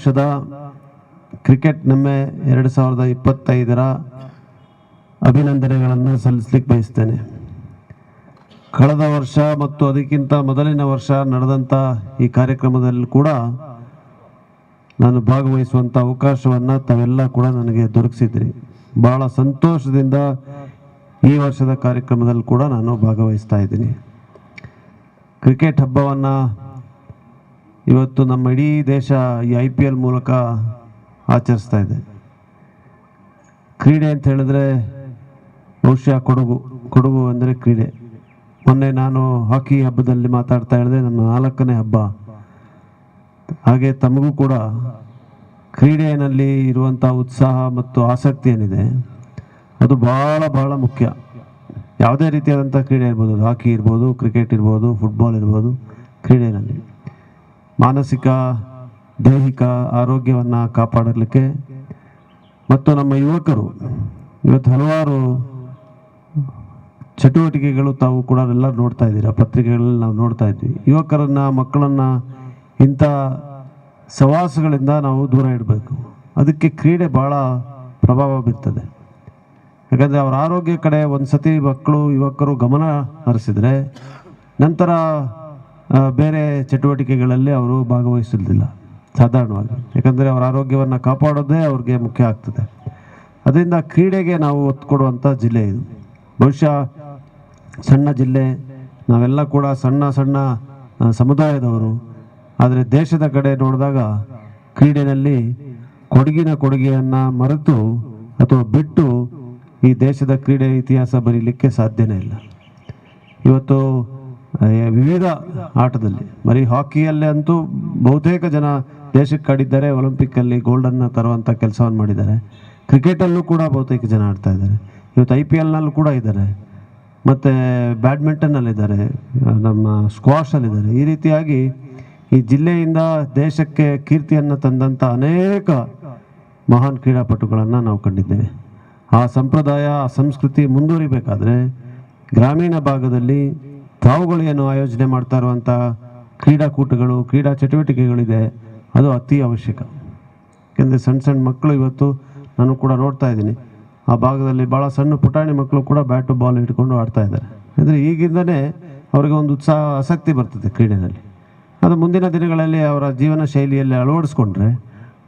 ವರ್ಷದ ಕ್ರಿಕೆಟ್ ನಮ್ಮೆ ಎರಡು ಸಾವಿರದ ಇಪ್ಪತ್ತೈದರ ಅಭಿನಂದನೆಗಳನ್ನು ಸಲ್ಲಿಸಲಿಕ್ಕೆ ಬಯಸ್ತೇನೆ. ಕಳೆದ ವರ್ಷ ಮತ್ತು ಅದಕ್ಕಿಂತ ಮೊದಲಿನ ವರ್ಷ ನಡೆದಂಥ ಈ ಕಾರ್ಯಕ್ರಮದಲ್ಲಿ ಕೂಡ ನಾನು ಭಾಗವಹಿಸುವಂಥ ಅವಕಾಶವನ್ನು ತಾವೆಲ್ಲ ಕೂಡ ನನಗೆ ದೊರಕಿಸಿದ್ರಿ. ಬಹಳ ಸಂತೋಷದಿಂದ ಈ ವರ್ಷದ ಕಾರ್ಯಕ್ರಮದಲ್ಲಿ ಕೂಡ ನಾನು ಭಾಗವಹಿಸ್ತಾ ಇದ್ದೀನಿ. ಕ್ರಿಕೆಟ್ ಹಬ್ಬವನ್ನು ಇವತ್ತು ನಮ್ಮ ಇಡೀ ದೇಶ ಈ ಐ ಪಿ ಎಲ್ ಮೂಲಕ ಆಚರಿಸ್ತಾ ಇದೆ. ಕ್ರೀಡೆ ಅಂತ ಹೇಳಿದ್ರೆ ಬಹುಶಃ ಕೊಡಗು ಕೊಡಗು ಅಂದರೆ ಕ್ರೀಡೆ. ಮೊನ್ನೆ ನಾನು ಹಾಕಿ ಹಬ್ಬದಲ್ಲಿ ಮಾತಾಡ್ತಾ ಹೇಳಿದೆ ನಮ್ಮ ನಾಲ್ಕನೇ ಹಬ್ಬ. ಹಾಗೆ ತಮಗೂ ಕೂಡ ಕ್ರೀಡೆಯಲ್ಲಿ ಇರುವಂಥ ಉತ್ಸಾಹ ಮತ್ತು ಆಸಕ್ತಿ ಏನಿದೆ, ಅದು ಬಹಳ ಬಹಳ ಮುಖ್ಯ. ಯಾವುದೇ ರೀತಿಯಾದಂಥ ಕ್ರೀಡೆ ಇರ್ಬೋದು, ಹಾಕಿ ಇರ್ಬೋದು, ಕ್ರಿಕೆಟ್ ಇರ್ಬೋದು ಫುಟ್ಬಾಲ್ ಇರ್ಬೋದು, ಕ್ರೀಡೆಯಲ್ಲಿ. ಮಾನಸಿಕ, ದೈಹಿಕ ಆರೋಗ್ಯವನ್ನು ಕಾಪಾಡಲಿಕ್ಕೆ ಮತ್ತು ನಮ್ಮ ಯುವಕರು, ಇವತ್ತು ಹಲವಾರು ಚಟುವಟಿಕೆಗಳು ತಾವು ಕೂಡ ಎಲ್ಲ ನೋಡ್ತಾ ಇದ್ದೀರಾ, ಪತ್ರಿಕೆಗಳಲ್ಲಿ ನಾವು ನೋಡ್ತಾ ಇದ್ವಿ. ಯುವಕರನ್ನು, ಮಕ್ಕಳನ್ನು ಇಂಥ ಸವಾಸಗಳಿಂದ ನಾವು ದೂರ ಇಡಬೇಕು. ಅದಕ್ಕೆ ಕ್ರೀಡೆ ಭಾಳ ಪ್ರಭಾವ ಬೀರ್ತದೆ. ಯಾಕಂದರೆ ಅವರ ಆರೋಗ್ಯ ಕಡೆ ಒಂದು ಸತಿ ಮಕ್ಕಳು, ಯುವಕರು ಗಮನ ಹರಿಸಿದರೆ ನಂತರ ಬೇರೆ ಚಟುವಟಿಕೆಗಳಲ್ಲಿ ಅವರು ಭಾಗವಹಿಸುವುದಿಲ್ಲ, ಸಾಧಾರಣವಾಗಿ. ಯಾಕಂದರೆ ಅವರ ಆರೋಗ್ಯವನ್ನು ಕಾಪಾಡೋದೇ ಅವ್ರಿಗೆ ಮುಖ್ಯ ಆಗ್ತದೆ. ಅದರಿಂದ ಕ್ರೀಡೆಗೆ ನಾವು ಒತ್ತು ಕೊಡುವಂಥ ಜಿಲ್ಲೆ ಇದು. ಬಹುಶಃ ಸಣ್ಣ ಜಿಲ್ಲೆ, ನಾವೆಲ್ಲ ಕೂಡ ಸಣ್ಣ ಸಣ್ಣ ಸಮುದಾಯದವರು. ಆದರೆ ದೇಶದ ಕಡೆ ನೋಡಿದಾಗ ಕ್ರೀಡೆಯಲ್ಲಿ ಕೊಡಗಿನ ಕೊಡುಗೆಯನ್ನು ಮರೆತು ಅಥವಾ ಬಿಟ್ಟು ಈ ದೇಶದ ಕ್ರೀಡೆ ಇತಿಹಾಸ ಬರೀಲಿಕ್ಕೆ ಸಾಧ್ಯನೇ ಇಲ್ಲ. ಇವತ್ತು ವಿವಿಧ ಆಟದಲ್ಲಿ. ಬರೀ ಹಾಕಿಯಲ್ಲಿ ಅಂತೂ ಬಹುತೇಕ ಜನ ದೇಶಕ್ಕೆ ಆಡಿದ್ದಾರೆ ಒಲಿಂಪಿಕ್ಕಲ್ಲಿ ಗೋಲ್ಡನ್ನು ತರುವಂಥ ಕೆಲಸವನ್ನು ಮಾಡಿದ್ದಾರೆ. ಕ್ರಿಕೆಟಲ್ಲೂ ಕೂಡ ಬಹುತೇಕ ಜನ ಆಡ್ತಾ ಇದ್ದಾರೆ. ಇವತ್ತು ಐ ಪಿ ಎಲ್ನಲ್ಲೂ ಕೂಡ ಇದ್ದಾರೆ. ಮತ್ತು ಬ್ಯಾಡ್ಮಿಂಟನ್ನಲ್ಲಿದ್ದಾರೆ ನಮ್ಮ ಸ್ಕ್ವಾಷಲ್ಲಿದ್ದಾರೆ ಈ ರೀತಿಯಾಗಿ ಈ ಜಿಲ್ಲೆಯಿಂದ ದೇಶಕ್ಕೆ ಕೀರ್ತಿಯನ್ನು ತಂದಂಥ ಅನೇಕ ಮಹಾನ್ ಕ್ರೀಡಾಪಟುಗಳನ್ನು ನಾವು ಕಂಡಿದ್ದೇವೆ. ಆ ಸಂಪ್ರದಾಯ, ಆ ಸಂಸ್ಕೃತಿ ಮುಂದುವರಿಬೇಕಾದ್ರೆ ಗ್ರಾಮೀಣ ಭಾಗದಲ್ಲಿ ತಾವುಗಳು ಏನು ಆಯೋಜನೆ ಮಾಡ್ತಾ ಇರುವಂಥ ಕ್ರೀಡಾಕೂಟಗಳು, ಕ್ರೀಡಾ ಚಟುವಟಿಕೆಗಳಿದೆ, ಅದು ಅತಿ ಅವಶ್ಯಕ. ಯಾಕೆಂದರೆ ಸಣ್ಣ ಸಣ್ಣ ಮಕ್ಕಳು ಇವತ್ತು ನಾನು ಕೂಡ ನೋಡ್ತಾ ಇದ್ದೀನಿ. ಆ ಭಾಗದಲ್ಲಿ ಭಾಳ ಸಣ್ಣ ಪುಟಾಣಿ ಮಕ್ಕಳು ಕೂಡ ಬ್ಯಾಟು ಬಾಲ್ ಇಟ್ಕೊಂಡು ಆಡ್ತಾ ಇದ್ದಾರೆ. ಅಂದರೆ ಈಗಿಂದನೇ ಅವರಿಗೆ ಒಂದು ಉತ್ಸಾಹ, ಆಸಕ್ತಿ ಬರ್ತದೆ ಕ್ರೀಡೆಯಲ್ಲಿ. ಅದು ಮುಂದಿನ ದಿನಗಳಲ್ಲಿ ಅವರ ಜೀವನ ಶೈಲಿಯಲ್ಲಿ ಅಳವಡಿಸ್ಕೊಂಡ್ರೆ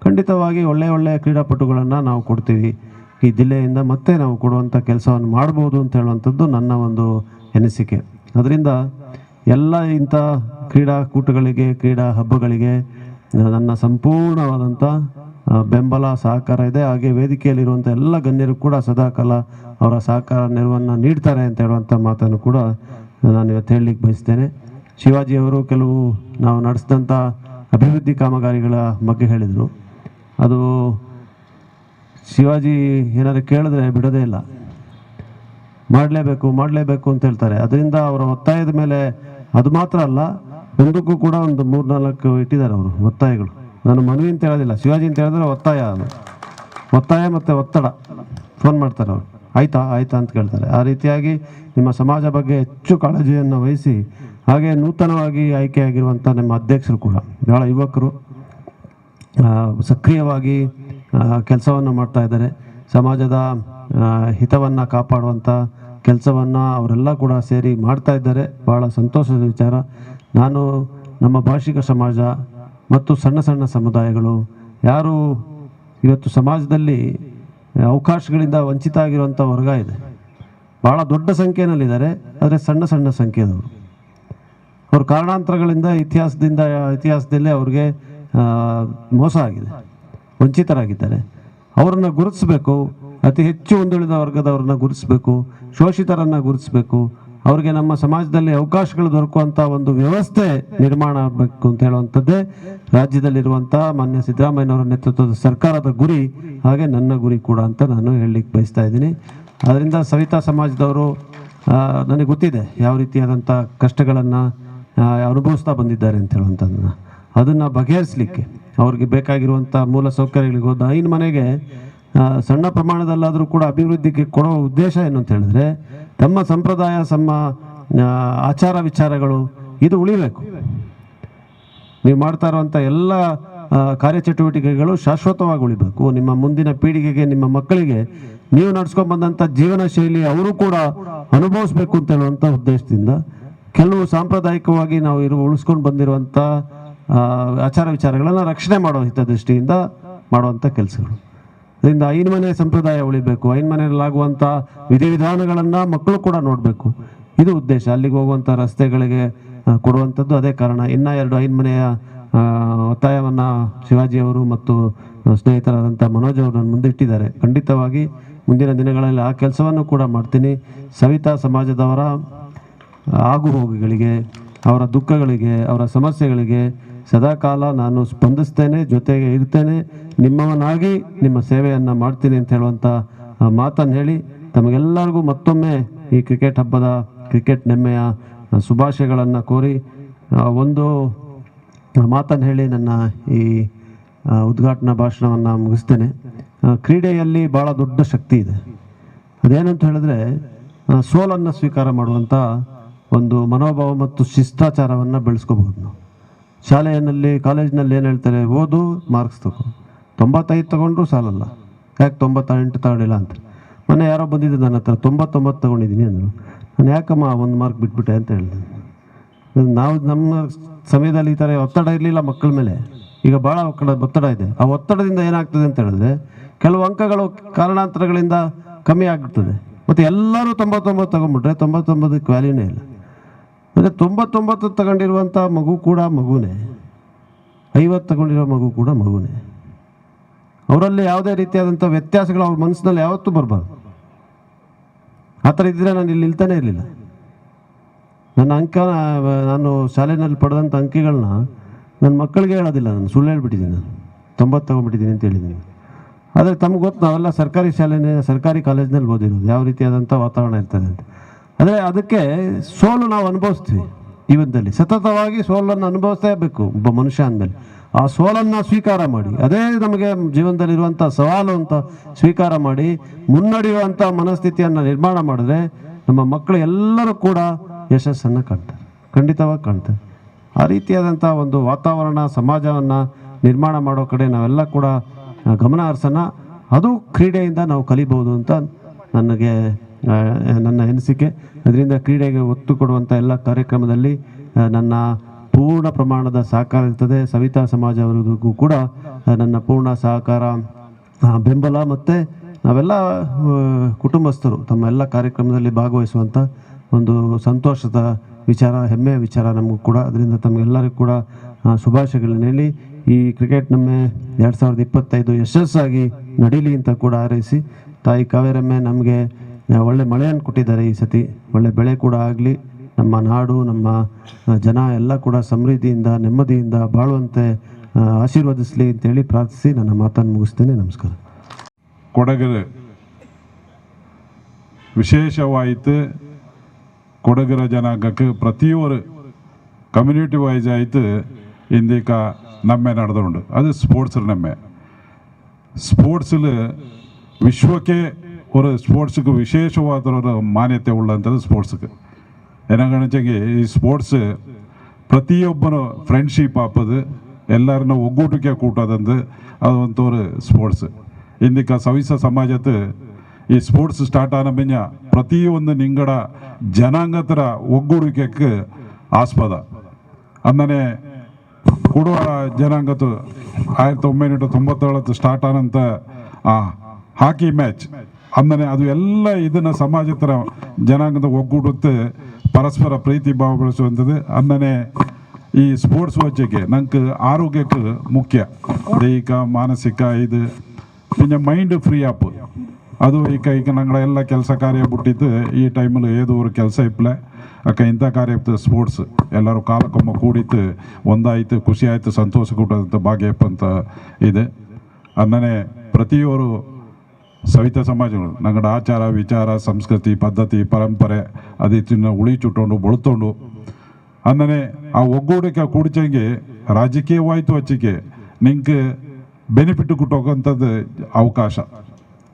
ಖಂಡಿತವಾಗಿ ಒಳ್ಳೆಯ ಒಳ್ಳೆಯ ಕ್ರೀಡಾಪಟುಗಳನ್ನು ನಾವು ಕೊಡ್ತೀವಿ. ಈ ಜಿಲ್ಲೆಯಿಂದ ಮತ್ತೆ ನಾವು ಕೊಡುವಂಥ ಕೆಲಸವನ್ನು ಮಾಡ್ಬೋದು ಅಂತ ಹೇಳುವಂಥದ್ದು ನನ್ನ ಒಂದು ಅನಿಸಿಕೆ ಅದರಿಂದ ಎಲ್ಲ ಇಂಥ ಕ್ರೀಡಾಕೂಟಗಳಿಗೆ ಕ್ರೀಡಾ ಹಬ್ಬಗಳಿಗೆ ನನ್ನ ಸಂಪೂರ್ಣವಾದಂಥ ಬೆಂಬಲ, ಸಹಕಾರ ಇದೆ. ಹಾಗೆ ವೇದಿಕೆಯಲ್ಲಿರುವಂಥ ಎಲ್ಲ ಗಣ್ಯರು ಕೂಡ ಸದಾಕಾಲ ಅವರ ಸಹಕಾರ, ನೆರವನ್ನು ನೀಡ್ತಾರೆ ಅಂತ ಹೇಳುವಂಥ ಮಾತನ್ನು ಕೂಡ ನಾನು ಇವತ್ತು ಹೇಳಲಿಕ್ಕೆ ಬಯಸ್ತೇನೆ. ಶಿವಾಜಿಯವರು ಕೆಲವು ನಾವು ನಡೆಸಿದಂಥ ಅಭಿವೃದ್ಧಿ ಕಾಮಗಾರಿಗಳ ಬಗ್ಗೆ ಹೇಳಿದರು. ಅದು ಶಿವಾಜಿ ಏನಾದರೂ ಕೇಳಿದ್ರೆ ಬಿಡೋದೇ ಇಲ್ಲ. ಮಾಡಲೇಬೇಕು ಮಾಡಲೇಬೇಕು ಅಂತ ಹೇಳ್ತಾರೆ. ಅದರಿಂದ ಅವರ ಒತ್ತಾಯದ ಮೇಲೆ ಅದು ಮಾತ್ರ ಅಲ್ಲ ಒಂದಕ್ಕೂ ಕೂಡ ಒಂದು ಮೂರು ನಾಲ್ಕು ಇಟ್ಟಿದ್ದಾರೆ ಅವರು, ಒತ್ತಾಯಗಳು. ನಾನು ಮನವಿ ಅಂತ ಹೇಳೋದಿಲ್ಲ, ಶಿವಾಜಿ ಅಂತ ಹೇಳಿದ್ರೆ ಒತ್ತಾಯ ಅದು. ಒತ್ತಾಯ ಮತ್ತು ಒತ್ತಡ. ಫೋನ್ ಮಾಡ್ತಾರೆ ಅವರು. ಆಯ್ತಾ ಆಯ್ತಾ ಅಂತ ಕೇಳ್ತಾರೆ. ಆ ರೀತಿಯಾಗಿ ನಿಮ್ಮ ಸಮಾಜ ಬಗ್ಗೆ ಹೆಚ್ಚು ಕಾಳಜಿಯನ್ನು ವಹಿಸಿ, ಹಾಗೆ ನೂತನವಾಗಿ ಆಯ್ಕೆಯಾಗಿರುವಂಥ ನಮ್ಮ ಅಧ್ಯಕ್ಷರು ಕೂಡ. ಬಹಳ ಯುವಕರು ಸಕ್ರಿಯವಾಗಿ ಕೆಲಸವನ್ನು ಮಾಡ್ತಾ ಇದ್ದಾರೆ. ಸಮಾಜದ ಹಿತವನ್ನು ಕಾಪಾಡುವಂಥ ಕೆಲಸವನ್ನು ಅವರೆಲ್ಲ ಕೂಡ ಸೇರಿ ಮಾಡ್ತಾ ಇದ್ದಾರೆ. ಭಾಳ ಸಂತೋಷದ ವಿಚಾರ. ನಾನು ನಮ್ಮ ಭಾಷಿಕ ಸಮಾಜ ಮತ್ತು ಸಣ್ಣ ಸಣ್ಣ ಸಮುದಾಯಗಳು ಯಾರು ಇವತ್ತು ಸಮಾಜದಲ್ಲಿ ಅವಕಾಶಗಳಿಂದ ವಂಚಿತ ಆಗಿರುವಂಥ ವರ್ಗ ಇದೆ. ಭಾಳ ದೊಡ್ಡ ಸಂಖ್ಯೆಯಲ್ಲಿದ್ದಾರೆ. ಆದರೆ ಸಣ್ಣ ಸಣ್ಣ ಸಂಖ್ಯೆದವರು. ಅವ್ರ ಕಾರಣಾಂತರಗಳಿಂದ ಇತಿಹಾಸದಿಂದ, ಇತಿಹಾಸದಲ್ಲಿ ಅವ್ರಿಗೆ ಮೋಸ ಆಗಿದೆ. ವಂಚಿತರಾಗಿದ್ದಾರೆ. ಅವರನ್ನು ಗುರುತಿಸಬೇಕು. ಅತಿ ಹೆಚ್ಚು ಹಿಂದುಳಿದ ವರ್ಗದವ್ರನ್ನ ಗುರುತಿಸಬೇಕು, ಶೋಷಿತರನ್ನು ಗುರುತಿಸಬೇಕು, ಅವರಿಗೆ ನಮ್ಮ ಸಮಾಜದಲ್ಲಿ ಅವಕಾಶಗಳು ದೊರಕುವಂಥ ಒಂದು ವ್ಯವಸ್ಥೆ ನಿರ್ಮಾಣ ಆಗಬೇಕು ಅಂತ ಹೇಳುವಂಥದ್ದೇ ರಾಜ್ಯದಲ್ಲಿರುವಂಥ ಮಾನ್ಯ ಸಿದ್ದರಾಮಯ್ಯನವರ ನೇತೃತ್ವದ ಸರ್ಕಾರದ ಗುರಿ, ಹಾಗೆ ನನ್ನ ಗುರಿ ಕೂಡ ಅಂತ ನಾನು ಹೇಳಲಿಕ್ಕೆ ಬಯಸ್ತಾ ಇದ್ದೀನಿ. ಅದರಿಂದ ಸವಿತಾ ಸಮಾಜದವರು ನನಗೆ ಗೊತ್ತಿದೆ ಯಾವ ರೀತಿಯಾದಂಥ ಕಷ್ಟಗಳನ್ನು ಅನುಭವಿಸ್ತಾ ಬಂದಿದ್ದಾರೆ ಅಂತ ಹೇಳುವಂಥದ್ದನ್ನು. ಅದನ್ನು ಬಗೆಹರಿಸಲಿಕ್ಕೆ ಅವ್ರಿಗೆ ಬೇಕಾಗಿರುವಂಥ ಮೂಲ ಸೌಕರ್ಯಗಳಿಗೆ ಹೋದ ಮನೆಗೆ ಸಣ್ಣ ಪ್ರಮಾಣದಲ್ಲಾದರೂ ಕೂಡ ಅಭಿವೃದ್ಧಿಗೆ ಕೊಡೋ ಉದ್ದೇಶ ಏನು ಅಂತ ಹೇಳಿದ್ರೆ, ತಮ್ಮ ಸಂಪ್ರದಾಯ, ತಮ್ಮ ಆಚಾರ ವಿಚಾರಗಳು ಇದು ಉಳಿಬೇಕು. ನೀವು ಮಾಡ್ತಾ ಇರುವಂಥ ಎಲ್ಲ ಕಾರ್ಯಚಟುವಟಿಕೆಗಳು ಶಾಶ್ವತವಾಗಿ ಉಳಿಬೇಕು. ನಿಮ್ಮ ಮುಂದಿನ ಪೀಳಿಗೆಗೆ, ನಿಮ್ಮ ಮಕ್ಕಳಿಗೆ ನೀವು ನಡ್ಸ್ಕೊಂಡ್ಬಂದಂಥ ಜೀವನ ಶೈಲಿ ಅವರು ಕೂಡ ಅನುಭವಿಸ್ಬೇಕು ಅಂತ ಹೇಳುವಂಥ ಉದ್ದೇಶದಿಂದ ಕೆಲವು ಸಾಂಪ್ರದಾಯಿಕವಾಗಿ ನಾವು ಇರು, ಉಳಿಸ್ಕೊಂಡು ಬಂದಿರುವಂಥ ಆಚಾರ ವಿಚಾರಗಳನ್ನು ರಕ್ಷಣೆ ಮಾಡೋ ಹಿತದೃಷ್ಟಿಯಿಂದ ಮಾಡುವಂಥ ಕೆಲಸಗಳು. ಅದರಿಂದ ಐನ್ ಮನೆ ಸಂಪ್ರದಾಯ ಉಳಿಬೇಕು. ಐನ್ ಮನೆಯಲ್ಲಾಗುವಂಥ ವಿಧಿವಿಧಾನಗಳನ್ನು ಮಕ್ಕಳು ಕೂಡ ನೋಡಬೇಕು. ಇದು ಉದ್ದೇಶ. ಅಲ್ಲಿಗೆ ಹೋಗುವಂಥ ರಸ್ತೆಗಳಿಗೆ ಕೊಡುವಂಥದ್ದು ಅದೇ ಕಾರಣ. ಇನ್ನ ಎರಡು ಐನ್ ಮನೆಯ ಒತ್ತಾಯವನ್ನು ಶಿವಾಜಿಯವರು ಮತ್ತು ಸ್ನೇಹಿತರಾದಂಥ ಮನೋಜ್ ಅವರು ನನ್ನ ಮುಂದೆ ಇಟ್ಟಿದ್ದಾರೆ ಖಂಡಿತವಾಗಿ ಮುಂದಿನ ದಿನಗಳಲ್ಲಿ ಆ ಕೆಲಸವನ್ನು ಕೂಡ ಮಾಡ್ತೀನಿ. ಸವಿತಾ ಸಮಾಜದವರ ಆಗು ಹೋಗುಗಳಿಗೆ ಅವರ ದುಃಖಗಳಿಗೆ, ಅವರ ಸಮಸ್ಯೆಗಳಿಗೆ ಸದಾಕಾಲ ನಾನು ಸ್ಪಂದಿಸ್ತೇನೆ, ಜೊತೆಗೆ ಇರ್ತೇನೆ. ನಿಮ್ಮವನಾಗಿ ನಿಮ್ಮ ಸೇವೆಯನ್ನು ಮಾಡ್ತೀನಿ ಅಂತ ಹೇಳುವಂಥ ಮಾತನ್ನು ಹೇಳಿ ತಮಗೆಲ್ಲರಿಗೂ ಮತ್ತೊಮ್ಮೆ ಈ ಕ್ರಿಕೆಟ್ ಹಬ್ಬದ ಕ್ರಿಕೆಟ್ ನೆಮ್ಮೆಯ ಶುಭಾಶಯಗಳನ್ನು ಕೋರಿ ಒಂದು ಮಾತನ್ನು ಹೇಳಿ ನನ್ನ ಈ ಉದ್ಘಾಟನಾ ಭಾಷಣವನ್ನು ಮುಗಿಸ್ತೇನೆ. ಕ್ರೀಡೆಯಲ್ಲಿ ಭಾಳ ದೊಡ್ಡ ಶಕ್ತಿ ಇದೆ. ಅದೇನಂತ ಹೇಳಿದ್ರೆ ಸೋಲನ್ನು ಸ್ವೀಕಾರ ಮಾಡುವಂಥ ಒಂದು ಮನೋಭಾವ ಮತ್ತು ಶಿಷ್ಟಾಚಾರವನ್ನು ಬೆಳೆಸ್ಕೋಬಹುದು ನಾವು. ಶಾಲೆಯಲ್ಲಿ, ಕಾಲೇಜಿನಲ್ಲಿ ಏನು ಹೇಳ್ತಾರೆ? ಓದು ಮಾರ್ಕ್ಸ್ ತಗೋ. ತೊಂಬತ್ತೈದು ತಗೊಂಡ್ರು ಸಾಲಲ್ಲ. ಯಾಕೆ ತೊಂಬತ್ತೆಂಟು ತಗೊಂಡಿಲ್ಲ ಅಂತ? ಮೊನ್ನೆ ಯಾರೋ ಬಂದಿದ್ದೆ ನನ್ನ ಹತ್ರ, ತೊಂಬತ್ತೊಂಬತ್ತು ತೊಗೊಂಡಿದ್ದೀನಿ ಅಂದರು. ನಾನು ಯಾಕಮ್ಮ ಒಂದು ಮಾರ್ಕ್ ಬಿಟ್ಬಿಟ್ಟೆ ಅಂತ ಹೇಳಿದೆ. ನಾವು ನಮ್ಮ ಸಮಯದಲ್ಲಿ ಈ ಥರ ಒತ್ತಡ ಇರಲಿಲ್ಲ ಮಕ್ಕಳ ಮೇಲೆ. ಈಗ ಭಾಳ ಒತ್ತಡ ಒತ್ತಡ ಇದೆ. ಆ ಒತ್ತಡದಿಂದ ಏನಾಗ್ತದೆ ಅಂತ ಹೇಳಿದ್ರೆ, ಕೆಲವು ಅಂಕಗಳು ಕಾರಣಾಂತರಗಳಿಂದ ಕಮ್ಮಿ ಆಗ್ಬಿಡ್ತದೆ. ಮತ್ತು ಎಲ್ಲರೂ ತೊಂಬತ್ತೊಂಬತ್ತು ತೊಗೊಂಡ್ಬಿಟ್ರೆ ತೊಂಬತ್ತೊಂಬತ್ತಕ್ಕೆ ವ್ಯಾಲ್ಯೂನೇ ಇಲ್ಲ. ಮತ್ತು ತೊಂಬತ್ತೊಂಬತ್ತು ತಗೊಂಡಿರುವಂಥ ಮಗು ಕೂಡ ಮಗುನೇ. ಐವತ್ತು ತಗೊಂಡಿರೋ ಮಗು ಕೂಡ ಮಗುನೇ. ಅವರಲ್ಲಿ ಯಾವುದೇ ರೀತಿಯಾದಂಥ ವ್ಯತ್ಯಾಸಗಳು ಅವ್ರ ಮನಸ್ಸಿನಲ್ಲಿ ಯಾವತ್ತೂ ಬರಬಾರ್ದು. ಆ ಥರ ಇದ್ದರೆ ನಾನು ಇಲ್ಲಿ ನಿಲ್ತಾನೆ ಇರಲಿಲ್ಲ. ನನ್ನ ಅಂಕ, ನಾನು ಶಾಲೆಯಲ್ಲಿ ಪಡೆದಂಥ ಅಂಕಿಗಳನ್ನ ನನ್ನ ಮಕ್ಕಳಿಗೆ ಹೇಳೋದಿಲ್ಲ ನಾನು, ಸುಳ್ಳು ಹೇಳ್ಬಿಟ್ಟಿದ್ದೀನಿ ನಾನು. ತೊಂಬತ್ತು ತೊಗೊಂಡ್ಬಿಟ್ಟಿದ್ದೀನಿ ಅಂತ ಹೇಳಿದ್ದೀನಿ. ಆದರೆ ತಮ್ಗೆ ಗೊತ್ತು, ನಾವೆಲ್ಲ ಸರ್ಕಾರಿ ಶಾಲೆನೇ, ಸರ್ಕಾರಿ ಕಾಲೇಜ್ನಲ್ಲಿ ಓದಿರೋದು, ಯಾವ ರೀತಿಯಾದಂಥ ವಾತಾವರಣ ಇರ್ತದೆ ಅಂತ. ಆದರೆ ಅದಕ್ಕೆ ಸೋಲು ನಾವು ಅನುಭವಿಸ್ತೀವಿ ಜೀವನದಲ್ಲಿ. ಸತತವಾಗಿ ಸೋಲನ್ನು ಅನುಭವಿಸಲೇಬೇಕು ಒಬ್ಬ ಮನುಷ್ಯ ಅಂದಮೇಲೆ. ಆ ಸೋಲನ್ನು ಸ್ವೀಕಾರ ಮಾಡಿ. ಅದೇ ನಮಗೆ ಜೀವನದಲ್ಲಿರುವಂಥ ಸವಾಲು ಅಂತ ಸ್ವೀಕಾರ ಮಾಡಿ, ಮುನ್ನಡೆಯುವಂಥ ಮನಸ್ಥಿತಿಯನ್ನು ನಿರ್ಮಾಣ ಮಾಡಿದ್ರೆ ನಮ್ಮ ಮಕ್ಕಳು ಎಲ್ಲರೂ ಕೂಡ ಯಶಸ್ಸನ್ನು ಕಾಣ್ತಾರೆ. ಖಂಡಿತವಾಗಿ ಕಾಣ್ತಾರೆ. ಆ ರೀತಿಯಾದಂಥ ಒಂದು ವಾತಾವರಣ, ಸಮಾಜವನ್ನು ನಿರ್ಮಾಣ ಮಾಡೋ ಕಡೆ ನಾವೆಲ್ಲ ಕೂಡ ಗಮನ ಹರಿಸೋಣ. ಅದು ಕ್ರೀಡೆಯಿಂದ ನಾವು ಕಲಿಬಹುದು ಅಂತ ನನಗೆ ನನ್ನ ಎನಿಸಿಕೆ. ಅದರಿಂದ ಕ್ರೀಡೆಗೆ ಒತ್ತು ಕೊಡುವಂಥ ಎಲ್ಲ ಕಾರ್ಯಕ್ರಮದಲ್ಲಿ ನನ್ನ ಪೂರ್ಣ ಪ್ರಮಾಣದ ಸಹಕಾರ ಇರ್ತದೆ. ಸವಿತಾ ಸಮಾಜ ಅವರಿಗೂ ಕೂಡ ನನ್ನ ಪೂರ್ಣ ಸಹಕಾರ ಬೆಂಬಲ ಮತ್ತು ನಾವೆಲ್ಲ ಕುಟುಂಬಸ್ಥರು, ತಮ್ಮ ಎಲ್ಲ ಕಾರ್ಯಕ್ರಮದಲ್ಲಿ ಭಾಗವಹಿಸುವಂಥ ಒಂದು ಸಂತೋಷದ ವಿಚಾರ, ಹೆಮ್ಮೆಯ ವಿಚಾರ ನಮಗೂ ಕೂಡ. ಅದರಿಂದ ತಮಗೆಲ್ಲರಿಗೂ ಕೂಡ ಶುಭಾಶಯಗಳನ್ನ ಹೇಳಿ, ಈ ಕ್ರಿಕೆಟ್ ನಮ್ಮ ಎರಡು ಸಾವಿರದ ಇಪ್ಪತ್ತೈದು ಯಶಸ್ಸಾಗಿ ನಡೀಲಿ ಅಂತ ಕೂಡ ಹಾರೈಸಿ, ತಾಯಿ ಕಾವೇರಮ್ಮೆ ನಮಗೆ ಒಳ್ಳೆ ಮಳೆಯನ್ನು ಕೊಟ್ಟಿದ್ದಾರೆ ಈ ಸತಿ. ಒಳ್ಳೆ ಬೆಳೆ ಕೂಡ ಆಗಲಿ, ನಮ್ಮ ನಾಡು, ನಮ್ಮ ಜನ ಎಲ್ಲ ಕೂಡ ಸಮೃದ್ಧಿಯಿಂದ, ನೆಮ್ಮದಿಯಿಂದ ಬಾಳುವಂತೆ ಆಶೀರ್ವದಿಸಲಿ ಅಂತೇಳಿ ಪ್ರಾರ್ಥಿಸಿ ನನ್ನ ಮಾತನ್ನು ಮುಗಿಸ್ತೇನೆ. ನಮಸ್ಕಾರ. ಕೊಡಗರೆ. ವಿಶೇಷವಾಯಿತು ಕೊಡಗರ ಜನಾಂಗಕ್ಕೆ ಪ್ರತಿಯೊರು ಕಮ್ಯುನಿಟಿ ವೈಸ್ ಆಯಿತು ಇಂದೀಕ ನಮ್ಮೆ ನಡೆದುಂಡು ಅದು ಸ್ಪೋರ್ಟ್ಸ್ ನಮ್ಮೆ. ಸ್ಪೋರ್ಟ್ಸಲ್ಲಿ ವಿಶ್ವಕ್ಕೆ ಒಂದು ஸ்போர்ட்ஸுக்கு ವಿಶೇಷವಾದ ಮಾನ್ಯತೆ மாನ್ಯತೆ ಉಳ್ಳಂಥದ್ದು ಸ್ಪೋರ್ಟ್ಸ್ಗೆ. ಜನಗಣತೆಗೆ ಈ ಸ್ಪೋರ್ಟ್ಸ್ ಪ್ರತಿಯೊಬ್ಬರು ಫ್ರೆಂಡ್ಶಿಪ್ ಆಪದು, ಎಲ್ಲರನ್ನ ಒಗ್ಗೂಟಕ್ಕೆ ಕೂಟದಂದು ಅದು ಒಂಥೋರು ಸ್ಪೋರ್ಟ್ಸ್. ಇಂದಿಕ ಸವಿಸ ಸಮಾಜದ ಈ ಸ್ಪೋರ್ಟ್ಸ್ ಸ್ಟಾರ್ಟ್ ಆನಬಿಂಜ ಪ್ರತಿಯೊಂದು ನಿಂಗಡ ಜನಾಂಗತರ ಒಗ್ಗೂಡಿಕೆಕ್ಕೆ ಆಸ್ಪದ. ಅಂದರೆ ಕೊಡವಾರ ಜನಾಂಗತ್ತು ಆಯಿರತಿ ಒಂಬೈನೂರ ತೊಂಬತ್ತೇಳತ್ತು ಸ್ಟಾರ್ಟ್ ಆನಂತ ಹಾಕಿ ಮ್ಯಾಚ್ ಅಂದನೆ ಅದು ಎಲ್ಲ ಇದನ್ನು ಸಮಾಜದ ಜನಾಂಗದ ಒಗ್ಗೂಡುತ್ತೆ, ಪರಸ್ಪರ ಪ್ರೀತಿ ಭಾವ ಬೆಳೆಸುವಂಥದ್ದು. ಅಂದನೆ ಈ ಸ್ಪೋರ್ಟ್ಸ್ ವಜ್ಜೆಗೆ ನಂಗೆ ಆರೋಗ್ಯಕ್ಕೆ ಮುಖ್ಯ. ದೈಹಿಕ, ಮಾನಸಿಕ, ಇದು. ಪಿಂಜ ಮೈಂಡ್ ಫ್ರೀ ಆಪ್ ಅದು ಈಗ ಈಗ ನಂಗಳ ಎಲ್ಲ ಕೆಲಸ ಕಾರ್ಯ ಬಿಟ್ಟಿದ್ದು ಈ ಟೈಮಲ್ಲಿ ಏದು ಒಂದು ಕೆಲಸ ಇಪ್ಪಲೆ ಅಕ್ಕ ಇಂಥ ಕಾರ್ಯ ಇತ್ತು ಸ್ಪೋರ್ಟ್ಸ್ ಎಲ್ಲರೂ ಕಾಲಕ್ಕೊಮ್ಮ ಕೂಡಿತ್ತು. ಒಂದಾಯಿತು, ಖುಷಿ ಸಂತೋಷ ಕೊಟ್ಟಂಥ ಭಾಗ್ಯ ಅಂತ ಇದೆ. ಅಂದನೆ ಪ್ರತಿಯೊರು ಸವಿತ ಸಮಾಜಗಳು, ನಗಡ ಆಚಾರ, ವಿಚಾರ, ಸಂಸ್ಕೃತಿ, ಪದ್ಧತಿ, ಪರಂಪರೆ ಅದನ್ನ ಉಳಿ ಚುಟ್ಟೊಂಡು ಬಳುತ್ತೊಂಡು ಅಂದರೆ ಆ ಒಗ್ಗೂಡಕ್ಕೆ ಕೂಡಿಚಂಗೆ ರಾಜಕೀಯವಾಯಿತು ಹಚ್ಚಿಕೆ ನಿಂಗೆ ಬೆನಿಫಿಟ್ ಕೊಟ್ಟೋಗಂಥದ್ದು ಅವಕಾಶ.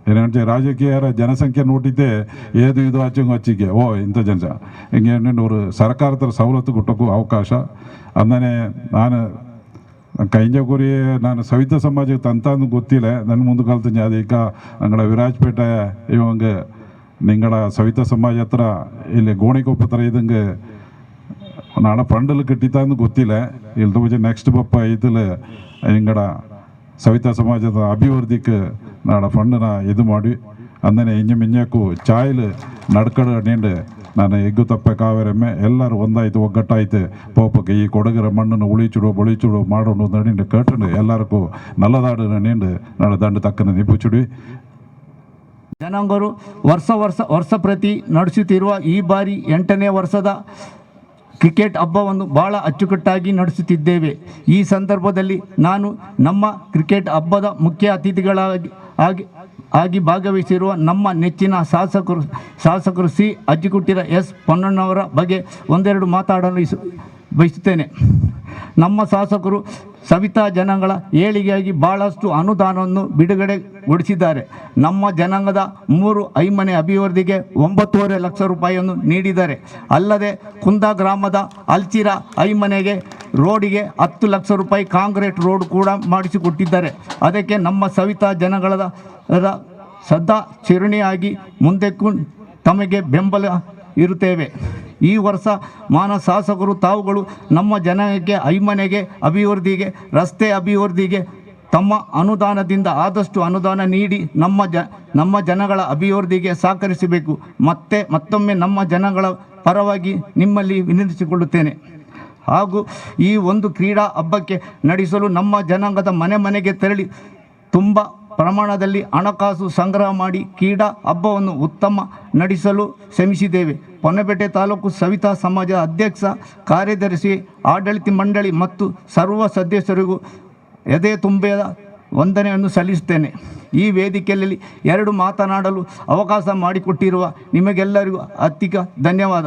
ಏನಂತೆ ರಾಜಕೀಯರ ಜನಸಂಖ್ಯೆ ನೋಡಿದ್ದೆ, ಏದು ಇದು ಆಚೆಂಗೆ ಹಚ್ಚಿಕೆ. ಓ, ಇಂಥ ಜನ. ಹಿಂಗೆ ಒಂದು ಸರ್ಕಾರದ ಸವಲತ್ತು ಕೊಟ್ಟೋಕ್ಕೂ ಅವಕಾಶ. ಅಂದನೆ, ನಾನು ಕೈಂಜ ಕುರಿ ನಾನು ಸವಿತ ಸಮಾಜಕ್ಕೆ ಅಂತ ಗೊತ್ತಿಲ್ಲ. ನನ್ನ ಮುಂದೆ ಕಲ್ತೀನಿ ಅದೀಗ ಅಂಗಡ ವಿರಾಜಪೇಟೆ ಇವಂಗ ನಿಂಗಡ ಸವಿತ ಸಮಾಜ ಹತ್ರ ಇಲ್ಲಿ ಗೋಣಿಕೊಪ್ಪ ಹತ್ರ ಇದಂಗೆ ನಾಡ ಫಂಡಲ್ಲಿ ಕಟ್ಟಿತ ಅಂದು ಗೊತ್ತಿಲ್ಲ. ಇಲ್ಲಿ ತಗೋಜ ನೆಕ್ಸ್ಟ್ ಬಪ್ಪ ಐತಲ್ಲ ಹಿಂಗಡ ಸವಿತಾ ಸಮಾಜದ ಅಭಿವೃದ್ಧಿಗೆ ನಾಡ ಫಂಡನ ಇದು ಮಾಡಿ ಅಂದನೆ ಇಂಜ ಮಿಂಜಕ್ಕೂ ಚಾಯ್ಲು ನಡ್ಕಡ ನೀಂಡು ನಾನು ಎಗ್ಗು ತಪ್ಪೆ ಎಲ್ಲರೂ ಒಂದಾಯ್ತು, ಒಗ್ಗಟ್ಟಾಯ್ತು. ಪೋಪಕ್ಕೆ ಈ ಕೊಡಗರ ಮಣ್ಣನ್ನು ಉಳಿಚುಡು, ಬಳಿಚುಡು ಮಾಡೋಣ ನಡಿಂಡು ಕೇಟಂಡು ಎಲ್ಲರಿಗೂ ನಲ್ಲದಾಡು ನೀಂಡು ನಾನು ದಂಡ ತಕ್ಕನ ನಿಪುಚುಡಿ ಜನಾಂಗರು ವರ್ಷ ವರ್ಷ ವರ್ಷ ಪ್ರತಿ ನಡೆಸುತ್ತಿರುವ ಈ ಬಾರಿ ಎಂಟನೇ ವರ್ಷದ ಕ್ರಿಕೆಟ್ ಹಬ್ಬವನ್ನು ಭಾಳ ಅಚ್ಚುಕಟ್ಟಾಗಿ ನಡೆಸುತ್ತಿದ್ದೇವೆ. ಈ ಸಂದರ್ಭದಲ್ಲಿ ನಾನು ನಮ್ಮ ಕ್ರಿಕೆಟ್ ಹಬ್ಬದ ಮುಖ್ಯ ಅತಿಥಿಗಳಾಗಿ, ಆಗಿ ಆಗಿ ಭಾಗವಹಿಸಿರುವ ನಮ್ಮ ನೆಚ್ಚಿನ ಶಾಸಕರು ಶಾಸಕರು ಸಿ. ಅಜ್ಜಿಕುಟ್ಟಿರ ಎಸ್. ಪೊನ್ನಣ್ಣವರ ಬಗ್ಗೆ ಒಂದೆರಡು ಮಾತಾಡಲು ಬಯಸುತ್ತೇನೆ. ನಮ್ಮ ಶಾಸಕರು ಸವಿತಾ ಜನಾಂಗಗಳ ಏಳಿಗೆಯಾಗಿ ಭಾಳಷ್ಟು ಅನುದಾನವನ್ನು ಬಿಡುಗಡೆಗೊಳಿಸಿದ್ದಾರೆ. ನಮ್ಮ ಜನಾಂಗದ ಮೂರು ಐಮನೆ ಅಭಿವೃದ್ಧಿಗೆ ಒಂಬತ್ತೂವರೆ ಲಕ್ಷ ರೂಪಾಯಿಯನ್ನು ನೀಡಿದ್ದಾರೆ. ಅಲ್ಲದೆ ಕುಂದ ಗ್ರಾಮದ ಅಲ್ಚಿರ ಐಮನೆಗೆ ರೋಡಿಗೆ ಹತ್ತು ಲಕ್ಷ ರೂಪಾಯಿ ಕಾಂಕ್ರೀಟ್ ರೋಡ್ ಕೂಡ ಮಾಡಿಸಿಕೊಟ್ಟಿದ್ದಾರೆ. ಅದಕ್ಕೆ ನಮ್ಮ ಸವಿತಾ ಜನಗಳದ ಸದಾ ಚಿರಣಿಯಾಗಿ ಮುಂದಕ್ಕೂ ತಮಗೆ ಬೆಂಬಲ ಇರುತ್ತೇವೆ. ಈ ವರ್ಷ ಮಾನ ಶಾಸಕರು ತಾವುಗಳು ನಮ್ಮ ಜನಕ್ಕೆ, ಐಮನೆಗೆ ಅಭಿವೃದ್ಧಿಗೆ, ರಸ್ತೆ ಅಭಿವೃದ್ಧಿಗೆ ತಮ್ಮ ಅನುದಾನದಿಂದ ಆದಷ್ಟು ಅನುದಾನ ನೀಡಿ ನಮ್ಮ ಜ, ನಮ್ಮ ಜನಗಳ ಅಭಿವೃದ್ಧಿಗೆ ಸಹಕರಿಸಬೇಕು. ಮತ್ತೆ ಮತ್ತೊಮ್ಮೆ ನಮ್ಮ ಜನಗಳ ಪರವಾಗಿ ನಿಮ್ಮಲ್ಲಿ ವಿನಂತಿಸಿಕೊಳ್ಳುತ್ತೇನೆ. ಹಾಗೂ ಈ ಒಂದು ಕ್ರೀಡಾ ಹಬ್ಬಕ್ಕೆ ನಡೆಸಲು ನಮ್ಮ ಜನಾಂಗದ ಮನೆ ಮನೆಗೆ ತೆರಳಿ ತುಂಬ ಪ್ರಮಾಣದಲ್ಲಿ ಹಣಕಾಸು ಸಂಗ್ರಹ ಮಾಡಿ ಕ್ರೀಡಾ ಹಬ್ಬವನ್ನು ಉತ್ತಮ ನಡೆಸಲು ಶ್ರಮಿಸಿದ್ದೇವೆ. ಪೊನ್ನಪೇಟೆ ತಾಲೂಕು ಸವಿತಾ ಸಮಾಜ ಅಧ್ಯಕ್ಷ, ಕಾರ್ಯದರ್ಶಿ, ಆಡಳಿತ ಮಂಡಳಿ ಮತ್ತು ಸರ್ವ ಸದಸ್ಯರಿಗೂ ಎದೆ ತುಂಬಿದ ವಂದನೆಯನ್ನು ಸಲ್ಲಿಸುತ್ತೇನೆ. ಈ ವೇದಿಕೆಯಲ್ಲಿ ಎರಡು ಮಾತನಾಡಲು ಅವಕಾಶ ಮಾಡಿಕೊಟ್ಟಿರುವ ನಿಮಗೆಲ್ಲರಿಗೂ ಅತ್ಯಧಿಕ ಧನ್ಯವಾದ.